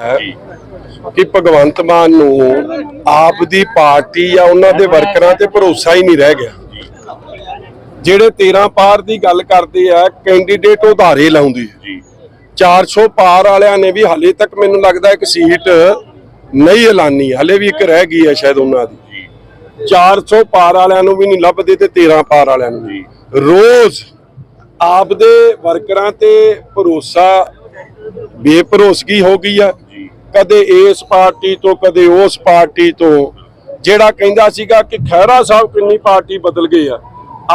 ਹੈ ਕਿ ਭਗਵੰਤ ਮਾਨ ਨੂੰ ਆਪ ਦੀ ਪਾਰਟੀ ਜਾਂ ਉਹਨਾਂ ਦੇ ਵਰਕਰਾਂ ਤੇ ਭਰੋਸਾ ਹੀ ਨਹੀਂ ਰਹਿ ਗਿਆ। ਜਿਹੜੇ 13 ਪਾਰ ਦੀ ਗੱਲ ਕਰਦੇ ਆ ਕੈਂਡੀਡੇਟ ਉਧਾਰੇ ਲਾਉਂਦੇ ਆ। 400 ਪਾਰ ਵਾਲਿਆਂ ਨੇ ਵੀ ਹਾਲੇ ਤੱਕ ਮੈਨੂੰ ਲੱਗਦਾ ਇੱਕ ਸੀਟ ਨਹੀਂ ਐਲਾਨੀ ਹਲੇ ਵੀ ਇੱਕ ਰਹਿ ਗਈ ਹੈ ਸ਼ਾਇਦ ਉਹਨਾਂ ਦੀ। 400 ਪਾਰ ਵਾਲਿਆਂ ਨੂੰ ਵੀ ਨਹੀਂ ਲੱਭਦੇ ਤੇ 13 ਪਾਰ ਵਾਲਿਆਂ ਨੂੰ ਵੀ। ਰੋਜ਼ ਆਪਦੇ ਵਰਕਰਾਂ ਤੇ ਭਰੋਸਾ ਬੇਭਰੋਸਗੀ ਹੋ ਗਈ ਆ। ਕਦੇ ਇਸ ਪਾਰਟੀ ਤੋਂ, ਕਦੇ ਉਸ ਪਾਰਟੀ ਤੋਂ। ਜਿਹੜਾ ਕਹਿੰਦਾ ਸੀਗਾ ਕਿ ਖਹਿਰਾ ਸਾਹਿਬ ਕਿੰਨੀ ਪਾਰਟੀ ਬਦਲ ਗਈ ਆ।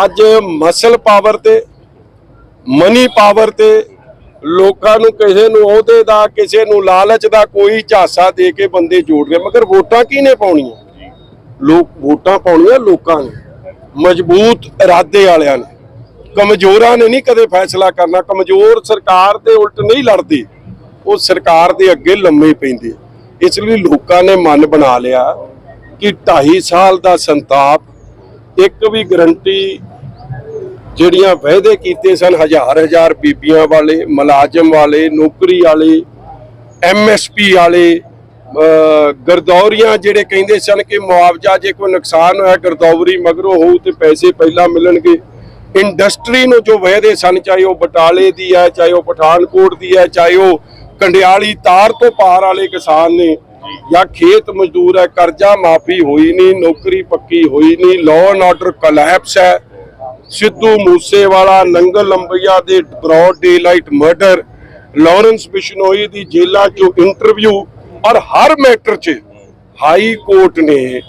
ਅੱਜ ਮਸਲ ਪਾਵਰ ਤੇ ਮਨੀ ਪਾਵਰ ਤੇ ਲੋਕਾਂ ਨੂੰ ਕਿਸੇ ਨੂੰ ਅਹੁਦੇ ਦਾ, ਕਿਸੇ ਨੂੰ ਲਾਲਚ ਦਾ ਕੋਈ ਝਾਸਾ ਦੇ ਕੇ ਬੰਦੇ ਜੋੜ ਗਏ ਮਗਰ ਵੋਟਾਂ ਕਿਹਨੇ ਪਾਉਣੀਆਂ? ਲੋਕ ਵੋਟਾਂ ਪਾਉਣੀਆਂ ਲੋਕਾਂ ਨੇ। ਮਜ਼ਬੂਤ ਇਰਾਦੇ ਵਾਲਿਆਂ ਨੇ। ਕਮਜ਼ੋਰਾਂ ਨੇ ਨਹੀਂ ਕਦੇ ਫੈਸਲਾ ਕਰਨਾ। ਕਮਜ਼ੋਰ ਸਰਕਾਰ ਦੇ ਉਲਟ ਨਹੀਂ ਲੜਦੇ। ਉਹ ਸਰਕਾਰ ਦੇ ਅੱਗੇ ਲੰਮੇ ਪੈਂਦੇ ਇਸ ਲਈ ਲੋਕਾਂ ਨੇ ਮਨ ਬਣਾ ਲਿਆ ਕਿ 2.5 ਸਾਲ ਦਾ ਸੰਤਾਪ, ਇੱਕ ਵੀ ਗਰੰਟੀ ਜਿਹੜੀਆਂ ਵਾਅਦੇ ਕੀਤੇ ਸਨ, ਹਜ਼ਾਰ ਹਜ਼ਾਰ ਬੀਬੀਆਂ ਵਾਲੇ, ਮੁਲਾਜ਼ਮ ਵਾਲੇ, ਨੌਕਰੀ ਵਾਲੇ ਐਮਐਸਪੀ ਵਾਲੇ ਗਰਦੌਰੀਆਂ ਜਿਹੜੇ ਕਹਿੰਦੇ ਸਨ ਕਿ ਮੁਆਵਜ਼ਾ ਜੇ ਕੋਈ ਨੁਕਸਾਨ ਹੋਇਆ ਗਰਦੌਰੀ ਮਗਰੋਂ ਹੋਊ ਤੇ ਪੈਸੇ ਪਹਿਲਾਂ ਮਿਲਣਗੇ। ਇੰਡਸਟਰੀ ਨੂੰ ਜੋ ਵਾਅਦੇ ਸਨ, ਚਾਹੇ ਉਹ ਬਟਾਲੇ ਦੀ ਹੈ, ਚਾਹੇ ਉਹ ਪਠਾਨਕੋਟ ਦੀ ਹੈ, ਚਾਹੇ ਉਹ ਕੰਡਿਆਲੀ ਤਾਰ ਤੋਂ ਪਾਰ ਵਾਲੇ ਕਿਸਾਨ ਨੇ ਜਾਂ। ਖੇਤ ਮਜ਼ਦੂਰ ਹੈ ਕਰਜ਼ਾ ਮਾਫੀ ਹੋਈ ਨਹੀਂ ਨੌਕਰੀ ਪੱਕੀ ਹੋਈ ਨਹੀਂ ਲਾਅ ਐਂਡ ਆਰਡਰ ਕਲੈਪਸ ਹੈ। ਸਿੱਧੂ ਮੂਸੇਵਾਲਾ ਨੰਗਲ ਲੰਬਈਆ ਦੇ broad daylight murder Lawrence Bishnoi ਦੀ ਜੇਲ੍ਹਾਂ 'ਚੋਂ ਇੰਟਰਵਿਊ ਔਰ ਹਰ ਮੈਟਰ 'ਚ ਹਾਈ ਕੋਰਟ ਨੇ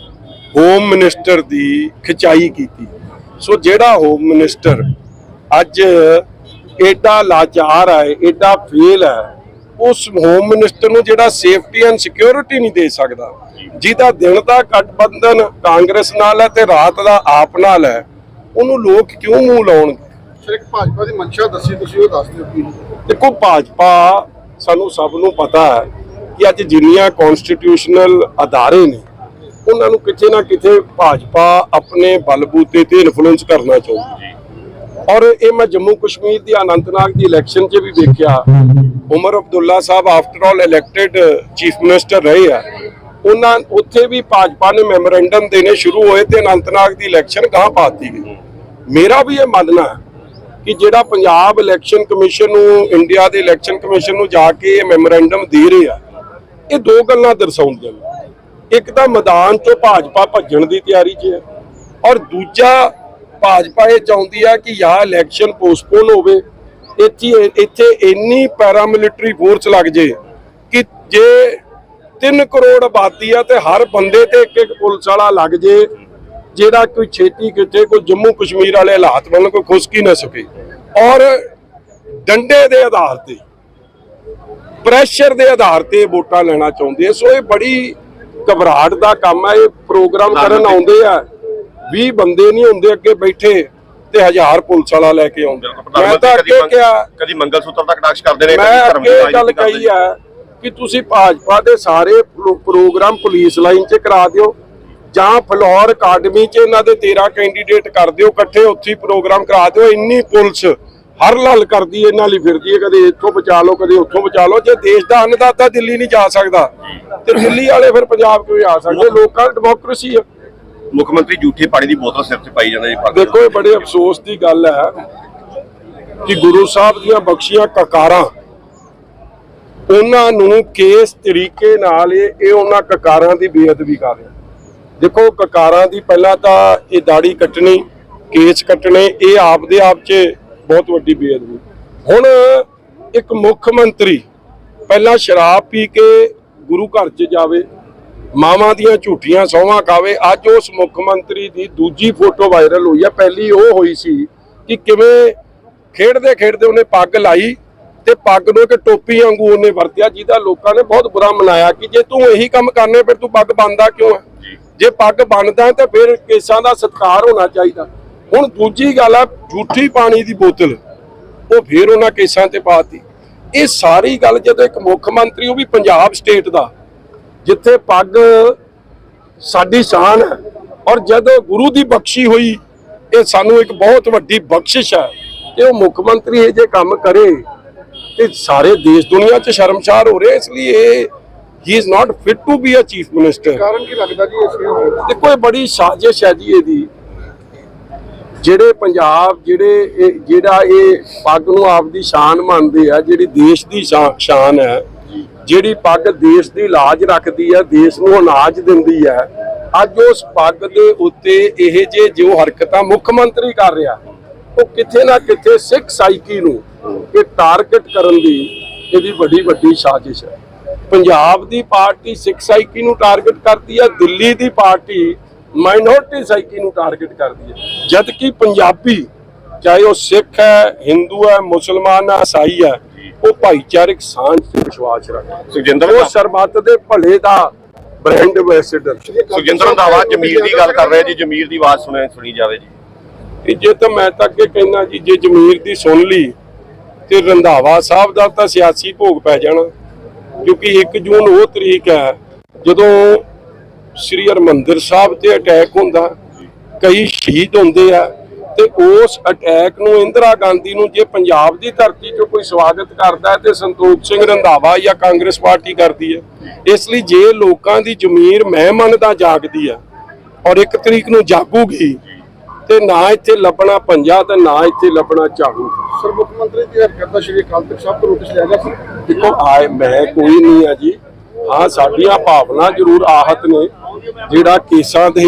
ਹੋਮ ਮਿਨਿਸਟਰ ਦੀ ਖਿਚਾਈ ਕੀਤੀ। ਸੋ ਜਿਹੜਾ ਹੋਮ ਮਿਨਿਸਟਰ ਅੱਜ ਐਡਾ ਲਾਚਾਰ ਹੈ ਐਡਾ ਫੇਲ ਹੈ ਉਸ ਹੋਮ ਮਿਨਿਸਟਰ ਨੂੰ ਜਿਹੜਾ ਸੇਫਟੀ ਐਂਡ ਸਿਕਿਉਰਿਟੀ ਨਹੀਂ ਦੇ ਸਕਦਾ। ਜਿਹਦਾ ਦਿਨ ਦਾ ਗਠਬੰਧਨ ਕਾਂਗਰਸ ਨਾਲ ਹੈ ਤੇ ਰਾਤ ਦਾ ਆਪ ਨਾਲ ਹੈ ਉਹਨੂੰ ਲੋਕ ਕਿਉਂ ਮੂੰਹ ਲਾਉਣਗੇ? ਇੱਕ ਭਾਜਪਾ ਦੀ ਮਨਸ਼ਾ ਦੱਸੀ ਤੁਸੀਂ ਉਹ ਦੱਸ ਦਿਓ ਕੀ? ਦੇਖੋ ਭਾਜਪਾ ਸਾਨੂੰ ਸਭ ਨੂੰ ਪਤਾ ਹੈ ਕਿ ਅੱਜ ਜਿੰਨੀਆਂ ਕਨਸਟੀਟਿਊਸ਼ਨਲ ਅਦਾਰੇ ਨੇ ਉਹਨਾਂ ਨੂੰ ਕਿਤੇ ਨਾ ਕਿਤੇ ਭਾਜਪਾ ਆਪਣੇ ਬਲਬੂਤੇ ਤੇ ਇਨਫਲੂਐਂਸ ਕਰਨਾ ਚਾਹੁੰਦੀ ਔਰ ਇਹ ਮੈਂ ਜੰਮੂ ਕਸ਼ਮੀਰ ਦੀ ਅਨੰਤਨਾਗ ਦੀ ਇਲੈਕਸ਼ਨ 'ਚ ਵੀ ਦੇਖਿਆ Umar Abdullah Sahib after all elected chief minister ਰਹੇ ਆ। ਉਹਨਾਂ ਉੱਥੇ ਵੀ ਭਾਜਪਾ ਨੇ ਮੈਮੋਰੈਂਡਮ ਦੇਣੇ ਸ਼ੁਰੂ ਹੋਏ ਤੇ ਅਨੰਤਨਾਗ ਦੀ ਇਲੈਕਸ਼ਨ ਗਾਂ ਪਾਤੀ ਗਈ। ਮੇਰਾ ਵੀ ਇਹ ਮੰਨਣਾ ਕਿ ਜਿਹੜਾ ਪੰਜਾਬ ਇਲੈਕਸ਼ਨ ਕਮਿਸ਼ਨ ਨੂੰ ਇੰਡੀਆ ਦੇ ਇਲੈਕਸ਼ਨ ਕਮਿਸ਼ਨ ਨੂੰ ਜਾ ਕੇ ਇਹ ਮੈਮੋਰੈਂਡਮ ਦੇ ਰਿਹਾ ਇਹ ਦੋ ਗੱਲਾਂ ਦਰਸਾਉਂਦੀਆਂ ਨੇ। ਇੱਕ ਤਾਂ ਮੈਦਾਨ ਚੋਂ ਭਾਜਪਾ ਭੱਜਣ ਦੀ ਤਿਆਰੀ 'ਚ ਹੈ ਔਰ ਦੂਜਾ ਭਾਜਪਾ ਇਹ ਚਾਹੁੰਦੀ ਆ ਕਿ ਜਾਂ ਇਲੈਕਸ਼ਨ ਪੋਸਟਪੋਨ ਹੋਵੇ ਇੱਥੇ ਇੱਥੇ ਇੰਨੀ ਪੈਰਾਮਿਲਟਰੀ ਫੋਰਸ ਲੱਗ ਜੇ ਕਿ ਜੇ 3 ਕਰੋੜ ਆਬਾਦੀ ਆ ਤੇ ਹਰ ਬੰਦੇ ਤੇ ਇੱਕ ਇੱਕ ਪੁਲਿਸ ਵਾਲਾ ਲੱਗ ਜੇ ਜਿਹੜਾ ਕੋਈ ਛੇਤੀ ਕਿਤੇ ਕੋਈ ਜੰਮੂ ਕਸ਼ਮੀਰ ਵਾਲੇ ਹਾਲਾਤ ਬਣ ਕੋਈ ਖੁਸ਼ਕੀ ਨਾ ਸਕੇ। ਔਰ ਡੰਡੇ ਦੇ ਆਧਾਰ ਤੇ ਪ੍ਰੈਸ਼ਰ ਦੇ ਆਧਾਰ ਤੇ ਵੋਟਾਂ ਲੈਣਾ ਚਾਹੁੰਦੇ ਆ। ਸੋ ਇਹ ਬੜੀ ਘਬਰਾਹਟ ਦਾ ਕੰਮ ਹੈ ਇਹ ਪ੍ਰੋਗਰਾਮ ਕਰਨ ਆਉਂਦੇ ਆ। 20 ਬੰਦੇ ਨਹੀਂ ਹੁੰਦੇ ਅੱਗੇ ਬੈਠੇ। ਤੇ ਹਜ਼ਾਰ ਪੁਲਿਸ ਵਾਲਾ ਲੈ ਕੇ ਆਉਂਦੇ। ਮੈਂ ਤਾਂ ਅੱਗੇ ਕਿਹਾ ਕਦੀ ਮੰਗਲ ਸੂਤਰ ਦਾ ਕਟਾਕਸ਼ ਕਰਦੇ ਨੇ ਮੈਂ ਕਦੀ ਧਰਮ ਦੀ ਅੱਗੇ ਗੱਲ ਕਹੀ ਆ ਕਿ ਤੁਸੀਂ ਭਾਜਪਾ ਦੇ ਸਾਰੇ ਪ੍ਰੋ- ਪ੍ਰੋਗਰਾਮ ਪੁਲਿਸ ਲਾਈਨ 'ਚ ਕਰਾ ਦਿਓ ਜਾਂ ਫਲੋਰ ਅਕਾਡਮੀ 'ਚ ਇਹਨਾਂ ਦੇ 13 ਕੈਂਡੀਡੇਟ ਕਰ ਦਿਓ ਇਕੱਠੇ ਉੱਥੇ ਹੀ ਪ੍ਰੋਗਰਾਮ ਕਰਾ ਦਿਓ। ਇੰਨੀ ਪੁਲਿਸ ਹਰ ਲਲ ਕਰਦੀ ਇਹਨਾਂ ਲਈ ਫਿਰਦੀ ਹੈ ਕਦੇ ਇੱਥੋਂ ਬਚਾ ਲਓ ਕਦੇ ਉੱਥੋਂ ਬਚਾ ਲਓ। ਜੇ ਦੇਸ਼ ਦਾ ਅੰਨਦਾਤਾ ਦਿੱਲੀ ਨਹੀਂ ਜਾ ਸਕਦਾ ਤੇ ਦਿੱਲੀ ਵਾਲੇ ਫਿਰ ਪੰਜਾਬ ਕਿਵੇਂ ਆ ਸਕਦੇ? ਲੋਕਾਂ ਦੀ ਡੈਮੋਕ੍ਰੇਸੀ ਹੈ। ਮੁੱਖ ਮੰਤਰੀ ਝੂਠੀ ਪਾਣੀ ਦੀ ਬੋਤਲ ਸਿਰ ਤੇ ਪਾਈ ਜਾਂਦਾ ਜੀ ਦੇਖੋ ਇਹ ਬੜੇ ਅਫਸੋਸ ਦੀ ਗੱਲ ਹੈ ਕਿ ਗੁਰੂ ਸਾਹਿਬ ਦੀਆਂ ਬਖਸ਼ੀਆਂ ਕਕਾਰਾਂ ਉਹਨਾਂ ਨੂੰ ਕਿਸ ਤਰੀਕੇ ਨਾਲ ਇਹ ਇਹ ਉਹਨਾਂ ਕਕਾਰਾਂ ਦੀ ਬੇਅਦਬੀ ਕਰ ਰਿਹਾ। ਦੇਖੋ ਕਕਾਰਾਂ ਦੀ ਪਹਿਲਾਂ ਤਾਂ ਇਹ ਦਾੜੀ ਕੱਟਣੀ ਕੇਸ ਕੱਟਣੇ ਇਹ ਆਪ ਦੇ ਆਪ 'ਚ ਬਹੁਤ ਵੱਡੀ ਬੇਅਦਬੀ। ਹੁਣ ਇੱਕ ਮੁੱਖ ਮੰਤਰੀ ਪਹਿਲਾਂ ਸ਼ਰਾਬ ਪੀ ਕੇ ਗੁਰੂ ਘਰ 'ਚ ਜਾਵੇ ਮਾਵਾਂ ਦੀਆਂ ਝੂਠੀਆਂ ਸੌਵਾਂ ਖਾਵੇ ਅੱਜ ਉਸ ਮੁੱਖ ਮੰਤਰੀ ਦੀ ਦੂਜੀ ਫੋਟੋ ਵਾਇਰਲ ਹੋਈ ਹੈ ਪਹਿਲੀ ਉਹ ਹੋਈ ਸੀ ਕਿ ਕਿਵੇਂ ਖੇਡਦੇ ਖੇਡਦੇ ਉਹਨੇ ਪੱਗ ਲਾਈ ਤੇ ਪੱਗ ਨੂੰ ਇੱਕ ਟੋਪੀ ਵਾਂਗੂ ਉਹਨੇ ਵਰਤਿਆ ਜਿਹਦਾ ਲੋਕਾਂ ਨੇ ਬਹੁਤ ਬੁਰਾ ਮਨਾਇਆ ਕਿ ਜੇ ਤੂੰ ਇਹੀ ਕੰਮ ਕਰਨੇ ਫਿਰ ਤੂੰ ਪੱਗ ਬੰਨਦਾ ਕਿਉਂ ਹੈ? ਜੇ। ਪੱਗ ਬੰਨਦਾ ਹੈ ਤਾਂ ਫਿਰ ਕੇਸਾਂ ਦਾ ਸਤਿਕਾਰ ਹੋਣਾ ਚਾਹੀਦਾ। ਹੁਣ ਦੂਜੀ ਗੱਲ ਆ ਝੂਠੀ ਪਾਣੀ ਦੀ ਬੋਤਲ ਉਹ ਫਿਰ ਉਹਨਾਂ ਕੇਸਾਂ ਤੇ ਪਾਤੀ ਇਹ ਸਾਰੀ ਗੱਲ ਜਦੋਂ ਇੱਕ ਮੁੱਖ ਮੰਤਰੀ ਉਹ ਵੀ ਪੰਜਾਬ ਸਟੇਟ ਦਾ ਜਿੱਥੇ ਪੱਗ ਸਾਡੀ ਸ਼ਾਨ ਹੈ ਔਰ ਜਦੋਂ ਗੁਰੂ ਦੀ ਬਖਸ਼ੀ ਹੋਈ ਇਹ ਸਾਨੂੰ ਇੱਕ ਬਹੁਤ ਵੱਡੀ ਬਖਸ਼ਿਸ਼ ਹੈ ਤੇ ਉਹ ਮੁੱਖ ਮੰਤਰੀ ਇਹ ਜੇ ਕੰਮ ਕਰੇ ਤੇ ਸਾਰੇ ਦੇਸ਼ ਦੁਨੀਆ 'ਚ ਸ਼ਰਮਸ਼ਾਰ ਹੋ ਰਹੇ ਇਸ ਲਈ ਇਹ ਹੀ is not fit to be a chief minister ਕਾਰਨ ਕੀ ਲੱਗਦਾ ਜੀ ਇਸ ਲਈ ਦੇਖੋ ਇਹ ਬੜੀ ਸਾਜ਼ਿਸ਼ ਹੈ ਜੀ ਇਹਦੀ। ਜਿਹੜੇ ਪੰਜਾਬ ਜਿਹੜੇ ਜਿਹੜਾ ਇਹ ਪੱਗ ਨੂੰ ਆਪਦੀ ਸ਼ਾਨ ਮੰਨਦੇ ਆ ਜਿਹੜੀ ਦੇਸ਼ ਦੀ ਸ਼ਾਨ ਹੈ ਜਿਹੜੀ ਪੱਗ ਦੇਸ਼ ਦੀ ਲਾਜ ਰੱਖਦੀ ਹੈ, ਦੇਸ਼ ਨੂੰ ਅਨਾਜ ਦਿੰਦੀ ਹੈ, ਅੱਜ ਉਸ ਪੱਗ ਦੇ ਉੱਤੇ ਇਹ ਜੇ ਜੋ ਹਰਕਤਾਂ ਮੁੱਖ ਮੰਤਰੀ ਕਰ ਰਿਹਾ, ਉਹ ਕਿਤੇ ਨਾ ਕਿਤੇ ਸਿੱਖ ਸਾਈਕੀ ਨੂੰ ਇਹ ਟਾਰਗੇਟ ਕਰਨ ਦੀ ਇਹਦੀ ਵੱਡੀ ਵੱਡੀ ਸਾਜ਼ਿਸ਼ ਹੈ। ਪੰਜਾਬ ਦੀ ਪਾਰਟੀ ਸਿੱਖ ਸਾਈਕੀ ਨੂੰ ਟਾਰਗੇਟ ਕਰਦੀ ਹੈ, ਦਿੱਲੀ ਦੀ ਪਾਰਟੀ ਮਾਈਨੋਰਟੀ ਸਾਈਕੀ ਨੂੰ ਟਾਰਗੇਟ ਕਰਦੀ ਹੈ। ਜਦ ਕਿ ਪੰਜਾਬੀ, ਚਾਹੇ ਉਹ ਸਿੱਖ ਹੈ, ਹਿੰਦੂ ਹੈ, ਮੁਸਲਮਾਨ ਹੈ, ਈਸਾਈ ਹੈ ਉਹ ਭਾਈਚਾਰਕ ਸਾਂਝ ਤੇ ਵਿਸ਼ਵਾਸ ਰੱਖਦਾ ਸੁਖਜਿੰਦਰ ਉਹ ਸਰਬੱਤ ਦੇ ਭਲੇ ਦਾ ਬ੍ਰਾਂਡ ਐਂਬੈਸਡਰ ਸੁਖਜਿੰਦਰ ਰੰਧਾਵਾ ਜਮੀਰ ਦੀ ਗੱਲ ਕਰ ਰਹੇ ਜੀ ਜਮੀਰ ਦੀ ਆਵਾਜ਼ ਸੁਣੇ ਸੁਣੀ ਜਾਵੇ ਜੀ। ਇਹ ਜੇ ਤਾਂ ਮੈਂ ਤਾਂ ਅੱਗੇ ਕਹਿਣਾ ਜੀ ਜੇ ਜ਼ਮੀਰ ਦੀ ਸੁਣ ਲਈ ਤੇ ਰੰਧਾਵਾ ਸਾਹਿਬ ਦਾ ਤਾਂ ਸਿਆਸੀ ਭੋਗ ਪੈ ਜਾਣਾ। ਕਿਉਂਕਿ 1 ਜੂਨ ਉਹ ਤਰੀਕ ਹੈ ਜਦੋਂ ਸ੍ਰੀ ਹਰਮੰਦਰ ਸਾਹਿਬ ਤੇ ਅਟੈਕ ਹੁੰਦਾ। ਕਈ ਸ਼ਹੀਦ ਹੁੰਦੇ ਆ। ਤੇ ਉਸ ਅਟੈਕ ਨੂੰ ਇੰਦਰਾ ਗਾਂਧੀ ਨੂੰ ਜੇ ਪੰਜਾਬ ਦੀ ਧਰਤੀ 'ਚੋਂ ਕੋਈ ਸਵਾਗਤ ਕਰਦਾ ਹੈ ਤੇ ਸੰਤੋਖ ਸਿੰਘ ਰੰਧਾਵਾ ਜਾਂ ਕਾਂਗਰਸ ਪਾਰਟੀ ਕਰਦੀ ਹੈ ਇਸ ਲਈ ਜੇ ਲੋਕਾਂ ਦੀ ਜ਼ਮੀਰ ਮੈਂ ਮੰਨਦਾ ਜਾਗਦੀ ਆ ਔਰ ਇੱਕ ਤਰੀਕ ਨੂੰ ਜਾਗੂਗੀ ਤੇ ਨਾ ਇੱਥੇ ਲੱਭਣਾ ਪੰਜਾ ਤੇ ਨਾ ਇੱਥੇ ਲੱਭਣਾ ਝਾੜੂ। ਸਰ ਮੁੱਖ ਮੰਤਰੀ ਦੀ ਹਰਕਤ ਦਾ ਸ਼੍ਰੀ ਅਕਾਲ ਤਖਤ ਸਾਹਿਬ ਤੋਂ ਨੋਟਿਸ ਲਿਆ ਗਿਆ ਸੀ। ਦੇਖੋ ਆਏ ਮੈਂ ਕੋਈ ਨਹੀਂ ਆ ਜੀ। ਹਾਂ ਸਾਡੀਆਂ ਭਾਵਨਾ ਜ਼ਰੂਰ ਆਹਤ ਨੇ। ਜਿਹੜਾ ਕੇਸਾਂ ਦੇ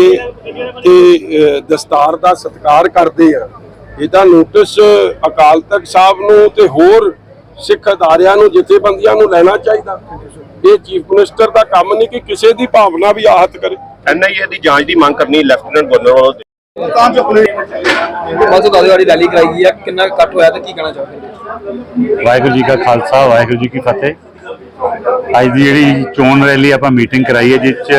ਤੇ ਦਸਤਾਰ ਦਾ ਸਤਿਕਾਰ ਕਰਦੇ ਆ। ਇਹਦਾ ਨੋਟਿਸ ਅਕਾਲ ਤਖਤ ਸਾਹਿਬ ਨੂੰ ਤੇ ਹੋਰ ਸਿੱਖ ਅਦਾਰਿਆਂ ਨੂੰ ਜਥੇਬੰਦੀਆਂ ਨੂੰ ਲੈਣਾ ਚਾਹੀਦਾ। ਇਹ ਚੀਫ ਮਿਨਿਸਟਰ ਦਾ ਕੰਮ ਨਹੀਂ ਕਿ ਕਿਸੇ ਦੀ ਭਾਵਨਾ ਵੀ ਆਹਤ ਕਰੇ। ਐਨਆਈਏ ਦੀ ਜਾਂਚ ਦੀ ਮੰਗ ਕਰਨੀ ਲੈਫਟੀਨੈਂਟ ਗਵਰਨਰ ਵੱਲੋਂ ਤਾਂ ਜੋ ਆਪਣੇ ਬਸ ਦਾਦੇ ਵਾਲੀ ਰੈਲੀ ਕਰਾਈ ਗਈ ਆ ਕਿੰਨਾ ਕੁ ਇਕੱਠ ਹੋਇਆ ਤੇ ਕੀ ਕਹਿਣਾ ਚਾਹੋਗੇ? ਵਾਹਿਗੁਰੂ ਜੀ ਕਾ ਖਾਲਸਾ ਵਾਹਿਗੁਰੂ ਜੀ ਕੀ ਫਤਿਹ। ਅੱਜ ਦੀ ਜਿਹੜੀ ਚੋਣ ਰੈਲੀ ਆਪਾਂ ਮੀਟਿੰਗ ਕਰਾਈ ਹੈ ਜਿਸ 'ਚ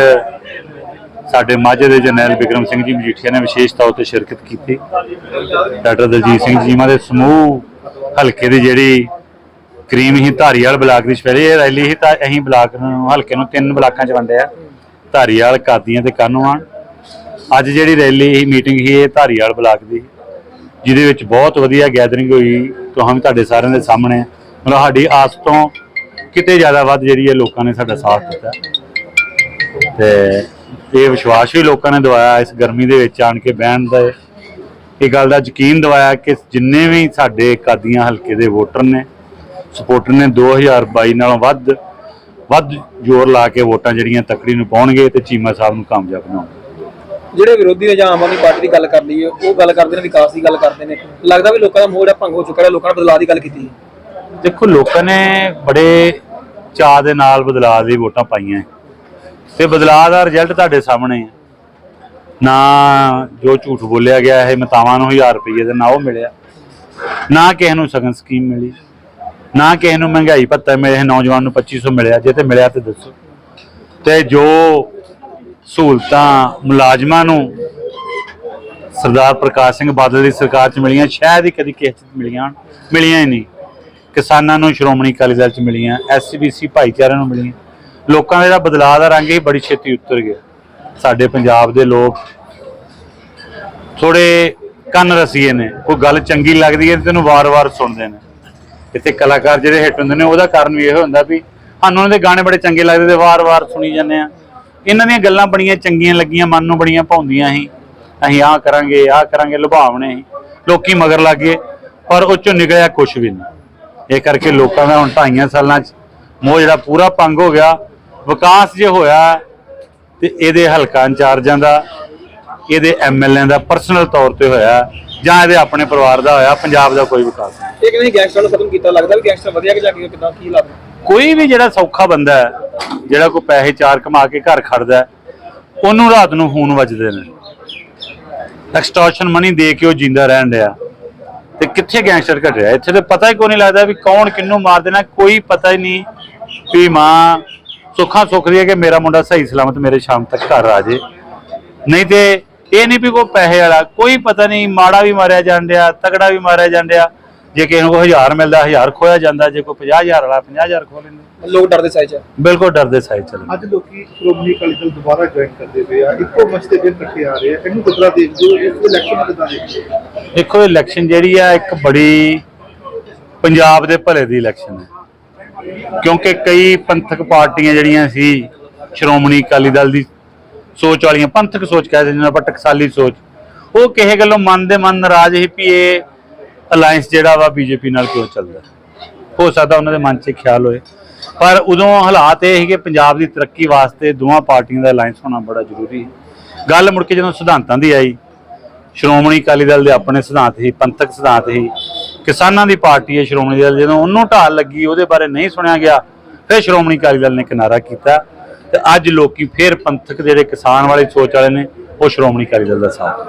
ਸਾਡੇ ਮਾਝੇ ਦੇ ਜਰਨੈਲ ਬਿਕਰਮ ਸਿੰਘ ਜੀ ਮਜੀਠੀਆ ਨੇ ਵਿਸ਼ੇਸ਼ ਤੌਰ ਤੇ ਸ਼ਿਰਕਤ ਕੀਤੀ। ਡਾਕਟਰ ਦਲਜੀਤ ਸਿੰਘ ਜੀਮਾ ਦੇ ਸਮੂਹ ਹਲਕੇ ਦੀ ਜਿਹੜੀ ਕਰੀਮ ਹੀ ਧਾਰੀਵਾਲ ਬਲਾਕ ਦੀ ਸਪੈਸ਼ਲ ਇਹ ਰੈਲੀ ਹੀ ਤਾਂ ਅਸੀਂ ਬਲਾਕ ਨੂੰ, ਹਲਕੇ ਨੂੰ ਤਿੰਨ ਬਲਾਕਾਂ 'ਚ ਵੰਡਿਆ ਧਾਰੀਵਾਲ, ਕਾਦੀਆਂ ਤੇ ਕਾਨੂੰਵਾਨ। ਅੱਜ ਜਿਹੜੀ ਰੈਲੀ ਹੀ, ਮੀਟਿੰਗ ਹੀ ਇਹ ਧਾਰੀਵਾਲ ਬਲਾਕ ਦੀ, ਜਿਹਦੇ ਵਿੱਚ ਬਹੁਤ ਵਧੀਆ ਗੈਦਰਿੰਗ ਹੋਈ, ਤੁਹਾਨੂੰ ਤੁਹਾਡੇ ਸਾਰਿਆਂ ਦੇ ਸਾਹਮਣੇ ਮਤਲਬ ਸਾਡੀ ਆਸ ਤੋਂ ਕਿਤੇ ਜ਼ਿਆਦਾ ਵੱਧ ਜਿਹੜੀ ਹੈ ਲੋਕਾਂ ਨੇ ਸਾਡਾ ਸਾਥ ਦਿੱਤਾ। ਤੇ ਇਹ ਵਿਸ਼ਵਾਸ ਵੀ ਲੋਕਾਂ ਨੇ ਦਵਾਇਆ ਇਸ ਗਰਮੀ ਦੇ ਵਿੱਚ ਆਣ ਕੇ ਬਹਿਣ ਦਾ। ਇਹ ਗੱਲ ਦਾ ਯਕੀਨ ਦਵਾਇਆ ਕਿ ਜਿੰਨੇ ਵੀ ਸਾਡੇ ਕਾਦੀਆਂ ਹਲਕੇ ਦੇ ਵੋਟਰ ਨੇ ਸਪੋਰਟਰ ਨੇ 2022 ਨਾਲੋਂ ਵੱਧ ਵੱਧ ਜ਼ੋਰ ਲਾ ਕੇ ਵੋਟਾਂ ਜਿਹੜੀਆਂ ਤਕੜੀ ਨੂੰ ਪਾਉਣਗੇ ਤੇ ਚੀਮਾ ਸਾਹਿਬ ਨੂੰ ਕਾਮਯਾਬ ਬਣਾਉਣਗੇ। ਜਿਹੜੇ ਵਿਰੋਧੀ ਨੇ ਜਾਂ ਆਮ ਆਦਮੀ ਪਾਰਟੀ ਦੀ ਗੱਲ ਕਰ ਲਈ ਉਹ ਗੱਲ ਕਰਦੇ ਨੇ ਵਿਕਾਸ ਦੀ ਗੱਲ ਕਰਦੇ ਨੇ। ਲੱਗਦਾ ਵੀ ਲੋਕਾਂ ਦਾ ਮੋੜ ਆ ਭੰਗ ਹੋ ਚੁੱਕਾ ਹੈ ਲੋਕਾਂ ਨੇ ਬਦਲਾਅ ਦੀ ਗੱਲ ਕੀਤੀ ਹੈ। ਦੇਖੋ ਲੋਕਾਂ ਨੇ ਬੜੇ ਚਾਅ ਦੇ ਨਾਲ ਬਦਲਾਅ ਦੀ ਵੋਟਾਂ ਪਾਈਆਂ। ਤੇ ਬਦਲਾਅ ਦਾ ਰਿਜ਼ਲਟ ਤੁਹਾਡੇ ਸਾਹਮਣੇ ਹੈ ਨਾ ਜੋ ਝੂਠ ਬੋਲਿਆ ਗਿਆ, ਇਹ ਮਤਾਵਾਂ ਨੂੰ 1000 ਰੁਪਏ ਦੇ ਨਾ ਉਹ ਮਿਲਿਆ। ਨਾ ਕਿਸੇ ਨੂੰ ਸਗਨ ਸਕੀਮ ਮਿਲੀ। ਨਾ ਕਿਸੇ ਨੂੰ ਮਹਿੰਗਾਈ ਭੱਤਾ ਮਿਲੇ ਨੌਜਵਾਨ ਨੂੰ 2500 ਮਿਲਿਆ। ਜੇ ਤੇ ਮਿਲਿਆ ਤੇ ਦੱਸੋ। ਤੇ ਜੋ ਸਹੂਲਤਾਂ ਮੁਲਾਜ਼ਮਾਂ ਨੂੰ ਸਰਦਾਰ ਪ੍ਰਕਾਸ਼ ਸਿੰਘ ਬਾਦਲ ਦੀ ਸਰਕਾਰ ਚ ਮਿਲੀਆਂ ਸ਼ਾਇਦ ਹੀ ਕਦੀ ਕਿਸੇ ਚ ਮਿਲੀਆਂ ਮਿਲੀਆਂ ਹੀ ਨਹੀਂ। ਕਿਸਾਨਾਂ ਨੂੰ ਸ਼੍ਰੋਮਣੀ ਅਕਾਲੀ ਦਲ ਚ ਮਿਲੀਆਂ ਐਸਸੀਬੀਸੀ ਭਾਈਚਾਰੇ ਨੂੰ ਮਿਲੀਆਂ। ਲੋਕਾਂ ਦਾ ਜਿਹੜਾ ਬਦਲਾਅ ਦਾ ਰੰਗ ਹੀ ਬੜੀ ਛੇਤੀ ਉਤਰ ਗਿਆ। ਸਾਡੇ ਪੰਜਾਬ ਦੇ ਲੋਕ ਥੋੜੇ ਕੰਨ ਰਸੀਏ ਨੇ, ਕੋਈ ਗੱਲ ਚੰਗੀ ਲੱਗਦੀ ਹੈ ਤੇ ਤੈਨੂੰ ਵਾਰ-ਵਾਰ ਸੁਣਦੇ ਨੇ। ਇੱਥੇ ਕਲਾਕਾਰ ਜਿਹੜੇ ਹਿੱਟ ਹੁੰਦੇ ਨੇ, ਉਹਦਾ ਕਾਰਨ ਵੀ ਇਹ ਹੁੰਦਾ ਵੀ ਸਾਨੂੰ ਉਹਨਾਂ ਦੇ ਗਾਣੇ ਬੜੇ ਚੰਗੇ ਲੱਗਦੇ ਤੇ ਵਾਰ-ਵਾਰ ਸੁਣੀ ਜਾਂਦੇ ਆ ਇਹਨਾਂ ਦੀਆਂ ਗੱਲਾਂ ਬੜੀਆਂ ਚੰਗੀਆਂ ਲੱਗੀਆਂ, ਮਨ ਨੂੰ ਬੜੀਆਂ ਭਾਉਂਦੀਆਂ ਸੀ। ਅਸੀਂ ਆਹ ਕਰਾਂਗੇ ਆਹ ਕਰਾਂਗੇ, ਲੁਭਾਵਣੇ ਸੀ। ਲੋਕੀ ਮਗਰ ਲੱਗ ਗਏ, ਪਰ ਉਹ ਚੋਂ ਨਿਕਲਿਆ ਕੁਝ ਵੀ ਨਹੀਂ। ਇਹ ਕਰਕੇ ਲੋਕਾਂ ਦਾ ਹੁਣ ਢਾਈਆਂ ਸਾਲਾਂ 'ਚ ਮੋਹ ਜਿਹੜਾ ਪੂਰਾ ਭੰਗ ਹੋ ਗਿਆ ਵਿਕਾਸ ਜੇ ਹੋਇਆ ਤੇ ਇਹਦੇ ਹਲਕਾ ਇੰਚਾਰਜਾਂ ਦਾ ਇਹਦੇ ਐਮਐਲਏ ਦਾ ਪਰਸਨਲ ਤੌਰ ਤੇ ਹੋਇਆ ਜਾਂ ਇਹਦੇ ਆਪਣੇ ਪਰਿਵਾਰ ਦਾ ਹੋਇਆ ਪੰਜਾਬ ਦਾ ਕੋਈ ਵਿਕਾਸ ਨਹੀਂ। ਇਹ ਕਹਿੰਦੇ ਗੈਂਗਸਟਰ ਨੂੰ ਖਤਮ ਕੀਤਾ ਲੱਗਦਾ ਵੀ ਗੈਂਗਸਟਰ ਵਧੀਆ ਕਿ ਜਾ ਕੇ ਕਿਦਾਂ ਕੀ ਲੱਗਦਾ? ਕੋਈ ਵੀ ਜਿਹੜਾ ਸੌਖਾ ਬੰਦਾ ਹੈ ਜਿਹੜਾ ਕੋਈ ਪੈਸੇ ਚਾਰ ਕਮਾ ਕੇ ਘਰ ਖੜਦਾ ਹੈ, ਉਹਨੂੰ ਰਾਤ ਨੂੰ ਫੋਨ ਵੱਜਦੇ ਨੇ। ਐਕਸਟੋਰਸ਼ਨ ਮਨੀ ਦੇ ਕੇ ਉਹ ਜਿੰਦਾ ਰਹਿਣ ਡਿਆ। ਤੇ ਕਿੱਥੇ ਗੈਂਗਸਟਰ ਘਟ ਰਿਹਾ ਇੱਥੇ ਤੇ ਪਤਾ ਹੀ ਕੋਈ ਨਹੀਂ ਲੱਗਦਾ ਵੀ ਕੌਣ ਕਿੰਨੂੰ ਮਾਰ ਦੇਣਾ ਕੋਈ ਪਤਾ ਹੀ ਨਹੀਂ ਵੀ ਮਾਂ ਸੁੱਖਾਂ ਸੁੱਖ ਦੀ ਹੈ ਕਿ ਮੇਰਾ ਮੁੰਡਾ ਸਹੀ ਸਲਾਮਤ ਮੇਰੇ ਸ਼ਾਮ ਤੱਕ ਘਰ ਆ ਜੇ। ਨਹੀਂ ਤੇ ਇਹ ਨਹੀਂ ਵੀ ਕੋਈ ਪੈਸੇ ਵਾਲਾ ਕੋਈ ਪਤਾ ਨਹੀਂ ਮਾੜਾ ਵੀ ਮਾਰਿਆ ਜਾਂਦਿਆ ਤਗੜਾ ਵੀ ਮਾਰਿਆ ਜਾਂਦਿਆ ਜੇ ਕਿਸੇ ਨੂੰ ਕੋਈ 1000 ਮਿਲਦਾ 1000 ਖੋਇਆ ਜਾਂਦਾ ਜੇ ਕੋਈ 50000 ਵਾਲਾ 50000 ਖੋ ਲੈਂਦੇ। ਲੋਕ ਡਰਦੇ ਸਾਈ ਚ। ਬਿਲਕੁਲ ਡਰਦੇ ਸਾਈ ਚੱਲ ਅੱਜ ਲੋਕੀ ਸ਼੍ਰੋਮਣੀ ਅਕਾਲੀ ਦਲ ਦੁਬਾਰਾ ਜੁਆਇਨ ਕਰਦੇ ਪਏ ਆ ਇੱਕੋ ਮੰਚ ਤੇ ਫਿਰ ਇਕੱਠੇ ਆ ਰਹੇ ਆ ਇਹਨੂੰ ਕਿਤਨਾ ਦੇਖਦੇ ਹੋ? ਇਸ ਇਲੈਕਸ਼ਨ ਕਿਦਾਂ ਦੇਖਦੇ ਹੋ? ਦੇਖੋ ਇਲੈਕਸ਼ਨ ਜਿਹੜੀ ਆ ਇੱਕ ਬੜੀ ਪੰਜਾਬ ਦੇ ਭਲੇ ਦੀ ਇਲੈਕਸ਼ਨ ਹੈ। ਕਿਉਂਕਿ ਕਈ ਪੰਥਕ ਪਾਰਟੀਆਂ ਜਿਹੜੀਆਂ ਸੀ, ਸ਼੍ਰੋਮਣੀ ਅਕਾਲੀ ਦਲ ਦੀ ਸੋਚ ਵਾਲੀਆਂ, ਪੰਥਕ ਸੋਚ ਕਹਿੰਦੇ ਜਿਹਨਾਂ ਆਪਾਂ, ਟਕਸਾਲੀ ਸੋਚ, ਉਹ ਕਿਸੇ ਗੱਲੋਂ ਮਨ ਦੇ ਮਨ ਨਾਰਾਜ਼ ਸੀ ਵੀ ਇਹ ਅਲਾਈਅੰਸ ਜਿਹੜਾ ਵਾ ਬੀਜੇਪੀ ਨਾਲ ਕਿਉਂ ਚੱਲਦਾ। ਹੋ ਸਕਦਾ ਉਹਨਾਂ ਦੇ ਮਨ 'ਚ ਖਿਆਲ ਹੋਏ। ਪਰ ਉਦੋਂ ਹਾਲਾਤ ਇਹ ਸੀ ਕਿ ਪੰਜਾਬ ਦੀ ਤਰੱਕੀ ਵਾਸਤੇ ਦੋਵਾਂ ਪਾਰਟੀਆਂ ਦਾ ਅਲਾਈਅੰਸ ਹੋਣਾ ਬੜਾ ਜ਼ਰੂਰੀ ਹੈ ਗੱਲ ਮੁੜ ਕੇ ਜਦੋਂ ਸਿਧਾਂਤਾਂ ਦੀ ਆਈ, ਸ਼੍ਰੋਮਣੀ ਅਕਾਲੀ ਦਲ ਦੇ ਆਪਣੇ ਸਿਧਾਂਤ ਸੀ, ਪੰਥਕ ਸਿਧਾਂਤ ਸੀ ਕਿਸਾਨਾਂ ਦੀ ਪਾਰਟੀ ਹੈ ਸ਼੍ਰੋਮਣੀ ਦਲ, ਜਦੋਂ ਉਹਨੂੰ ਢਾਲ ਲੱਗੀ, ਉਹਦੇ ਬਾਰੇ ਨਹੀਂ ਸੁਣਿਆ ਗਿਆ, ਫਿਰ ਸ਼੍ਰੋਮਣੀ ਅਕਾਲੀ ਦਲ ਨੇ ਕਿਨਾਰਾ ਕੀਤਾ ਤੇ ਅੱਜ ਲੋਕੀ ਫਿਰ ਪੰਥਕ ਜਿਹੜੇ ਕਿਸਾਨ ਵਾਲੇ ਸੋਚ ਵਾਲੇ ਨੇ, ਉਹ ਸ਼੍ਰੋਮਣੀ ਅਕਾਲੀ ਦਲ ਦਾ ਸਾਥ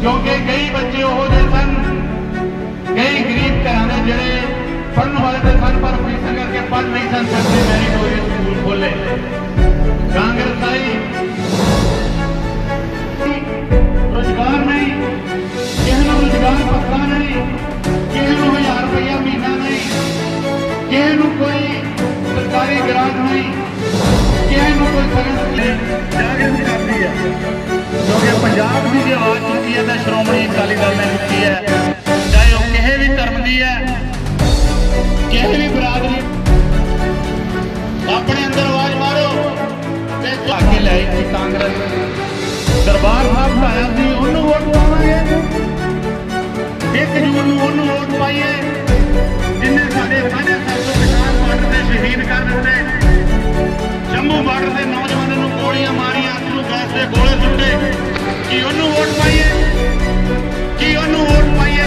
ਕਿਉਂਕਿ ਕਈ ਬੱਚੇ ਉਹ ਜਿਹੇ ਸਨ, ਕਈ ਗਰੀਬ ਘਰਾਂ ਦੇ ਜਿਹੜੇ ਪੜ੍ਹਨ ਵਾਲੇ ਤੇ ਸਨ, ਪਰ ਫੀਸਾਂ ਕਰਕੇ ਪੜ੍ਹ ਨਹੀਂ ਸਨ ਸਕਦੇ ਮੈਰੀਟੋਰੀਅਸ ਸਕੂਲ ਖੋਲੇ ਪੰਜਾਬ ਦੀ ਜੇ ਆਵਾਜ਼ ਚੁੱਕੀ ਹੈ ਤਾਂ ਸ਼੍ਰੋਮਣੀ ਅਕਾਲੀ ਦਲ ਨੇ ਚੁੱਕੀ ਹੈ। ਚਾਹੇ ਉਹ ਕਿਸੇ ਵੀ ਧਰਮ ਦੀ ਹੈ, ਕਿਸੇ ਵੀ ਬਰਾਦਰੀ ਆਪਣੇ ਅੰਦਰ ਆਵਾਜ਼ ਮਾਰੋ। ਤੇ ਜਾ ਲੈ ਕਿ ਕਾਂਗਰਸ। ਦਰਬਾਰ ਸਾਹਿਬ ਢਾਇਆ ਸੀ, ਉਹਨੂੰ ਵੋਟ ਪਾਵਾਂਗੇ। ਇੱਕ ਜੂਨ ਨੂੰ ਉਹਨੂੰ ਵੋਟ ਪਾਈਏ। ਜਿੰਨੇ ਸਾਡੇ ਸਾਢੇ ਸੱਤ ਸੌ ਕਿਸਾਨ ਬਾਰਡਰ ਤੇ ਸ਼ਹੀਦ ਕਰ ਦਿੱਤੇ। ਜੰਮੂ ਬਾਰਡਰ ਦੇ ਨੌਜਵਾਨਾਂ ਨੂੰ ਗੋਲੀਆਂ ਮਾਰੀਆਂ ਅਥਰੂ ਗੈਸ ਦੇ ਗੋਲੇ ਸੁੱਟੇ। ਕੀ ਉਹਨੂੰ ਵੋਟ ਪਾਈਏ? ਕੀ ਉਹਨੂੰ ਵੋਟ ਪਾਈਏ?